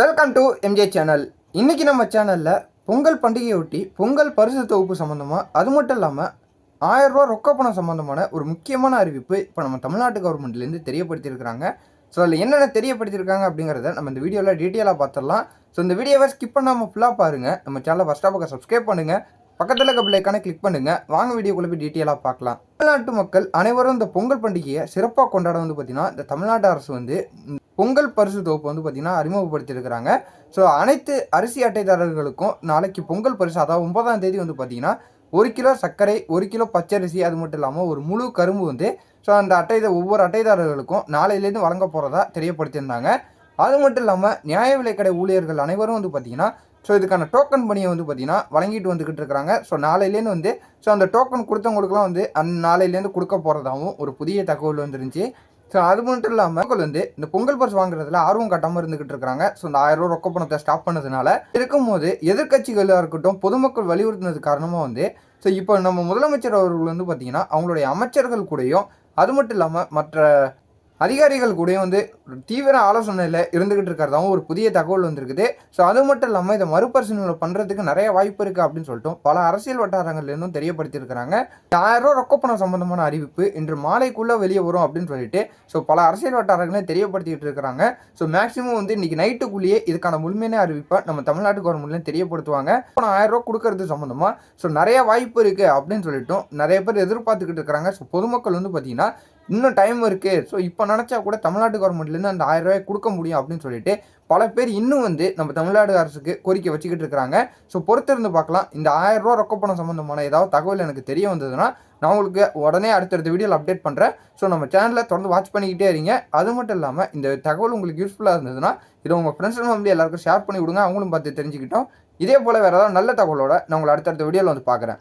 Welcome to MJ channel இன்றைக்கி நம்ம சேனலில் பொங்கல் பண்டிகையொட்டி பொங்கல் பரிசு தொகுப்பு சம்மந்தமாக அது மட்டும் இல்லாமல் ஆயிரம் ரொக்க பணம் சம்மந்தமான ஒரு முக்கியமான அறிவிப்பு இப்போ நம்ம தமிழ்நாட்டு கவர்மெண்ட்லேருந்து தெரியப்படுத்தியிருக்கிறாங்க. ஸோ அதில் என்னென்ன தெரியப்படுத்தியிருக்காங்க அப்படிங்கிறத நம்ம இந்த வீடியோவில் டீட்டெயிலாக பார்த்துடலாம். ஸோ இந்த வீடியோவை ஸ்கிப் பண்ணாமல் ஃபுல்லாக பாருங்கள் நம்ம சேனலை ஃபஸ்ட்டாக பக்கம் சப்ஸ்கிரைப் பண்ணுங்கள் பக்கத்தில் இருக்க பிள்ளைக்கான கிளிக் பண்ணுங்கள் வாங்க வீடியோக்குள்ளே போய் டீட்டெயிலாக பார்க்கலாம். தமிழ்நாட்டு மக்கள் அனைவரும் இந்த பொங்கல் பண்டிகையை சிறப்பாக கொண்டாட வந்து பார்த்திங்கன்னா இந்த தமிழ்நாட்டு அரசு வந்து பொங்கல் பரிசு தொகுப்பு வந்து பார்த்திங்கன்னா அறிமுகப்படுத்தியிருக்கிறாங்க. ஸோ அனைத்து அரிசி அட்டைதாரர்களுக்கும் நாளைக்கு பொங்கல் பரிசு அதாவது ஒன்பதாம் தேதி வந்து பார்த்திங்கன்னா ஒரு கிலோ சர்க்கரை ஒரு கிலோ பச்சரிசி அது மட்டும் இல்லாமல் ஒரு முழு கரும்பு வந்து ஸோ அந்த அட்டை ஒவ்வொரு அட்டைதாரர்களுக்கும் நாளையிலேருந்து வழங்க போகிறதா தெரியப்படுத்தியிருந்தாங்க. அது மட்டும் இல்லாமல் நியாய விலைக்கடை ஊழியர்கள் அனைவரும் வந்து பார்த்திங்கன்னா ஸோ இதுக்கான டோக்கன் பணியை வந்து பார்த்திங்கன்னா வழங்கிட்டு வந்துக்கிட்டு இருக்கிறாங்க. ஸோ நாளையிலேருந்து வந்து ஸோ அந்த டோக்கன் கொடுத்தவங்களுக்குலாம் வந்து அந் நாளையிலேருந்து கொடுக்க போகிறதாகவும் ஒரு புதிய தகவல் வந்துருந்துச்சு. ஸோ அது மட்டும் இல்லாமல் மக்கள் வந்து இந்த பொங்கல் பரிசு வாங்குறதுல ஆர்வம் காட்டாமல் இருந்துகிட்டு இருக்காங்க ஸோ இந்த ஆயிரம் ரூபா ரொக்க பணத்தை ஸ்டாப் பண்ணதுனால இருக்கும்போது எதிர்க்கட்சிகளாக இருக்கட்டும் பொதுமக்கள் வலியுறுத்தினது காரணமாக வந்து ஸோ இப்போ நம்ம முதலமைச்சர் அவர்கள் வந்து பார்த்தீங்கன்னா அவங்களுடைய அமைச்சர்கள் கூடயும் அது மட்டும் இல்லாமல் மற்ற அதிகாரிகள் கூடயும் வந்து தீவிர ஆலோசனையில் இருந்துகிட்டு இருக்கிறதாவும் ஒரு புதிய தகவல் வந்திருக்குது. ஸோ அது மட்டும் இல்லாமல் இதை மறுபரிசீலனை பண்ணுறதுக்கு நிறைய வாய்ப்பு இருக்குது அப்படின்னு சொல்லிட்டு பல அரசியல் வட்டாரங்கள்லேருந்தும் தெரியப்படுத்தியிருக்கிறாங்க. ஆயிரம் ரொக்க ரொக்கப்பணம் சம்பந்தமான அறிவிப்பு இன்று மாலைக்குள்ளே வெளியே வரும் அப்படின்னு சொல்லிட்டு ஸோ பல அரசியல் வட்டாரங்களையும் தெரியப்படுத்திக்கிட்டு இருக்கிறாங்க. ஸோ மேக்ஸிமம் வந்து இன்னைக்கு நைட்டுக்குள்ளேயே இதுக்கான முழுமையான அறிவிப்பை நம்ம தமிழ்நாட்டு கவர்மெண்ட்லேயும் தெரியப்படுத்துவாங்க. பணம் ஆயிரம் ரூபா கொடுக்கறது சம்மந்தமாக ஸோ நிறைய வாய்ப்பு இருக்குது அப்படின்னு சொல்லிட்டும் நிறைய பேர் எதிர்பார்த்துக்கிட்டு இருக்கிறாங்க. ஸோ பொதுமக்கள் வந்து பார்த்தீங்கன்னா இன்னும் டைம் இருக்குது ஸோ இப்போ நினச்சா கூட தமிழ்நாட்டு இருந்து அந்த ஆயிரம் ரூபாய் கொடுக்க முடியும் அப்படின்னு சொல்லிட்டு பல பேர் இன்னும் வந்து நம்ம தமிழ்நாடு அரசுக்கு கோரிக்கை வச்சுக்கிட்டு இருக்கிறாங்க. ஸோ பொறுத்திருந்து பார்க்கலாம். இந்த ஆயிரம் ரூபா ரொக்க பணம் சம்மந்தமான ஏதாவது தகவல் எனக்கு தெரிய வந்ததுன்னா நான் உங்களுக்கு உடனே அடுத்தடுத்த வீடியோவில் அப்டேட் பண்ணுறேன் ஸோ நம்ம சேனலில் தொடர்ந்து வாட்ச் பண்ணிக்கிட்டே இருங்க. அது மட்டும் இல்லாமல் இந்த தகவல் உங்களுக்கு யூஸ்ஃபுல்லாக இருந்ததுன்னா இதை உங்கள் ஃப்ரெண்ட்ஸ் அண்ட் ஃபேமிலி எல்லாருக்கும் ஷேர் பண்ணி விடுங்க. அவங்களும் பார்த்து தெரிஞ்சுக்கிட்டோம். இதே போல் வேறு ஏதாவது நல்ல தகவலோட நான் உங்களை அடுத்தடுத்த வீடியோவில் வந்து பார்க்குறேன்.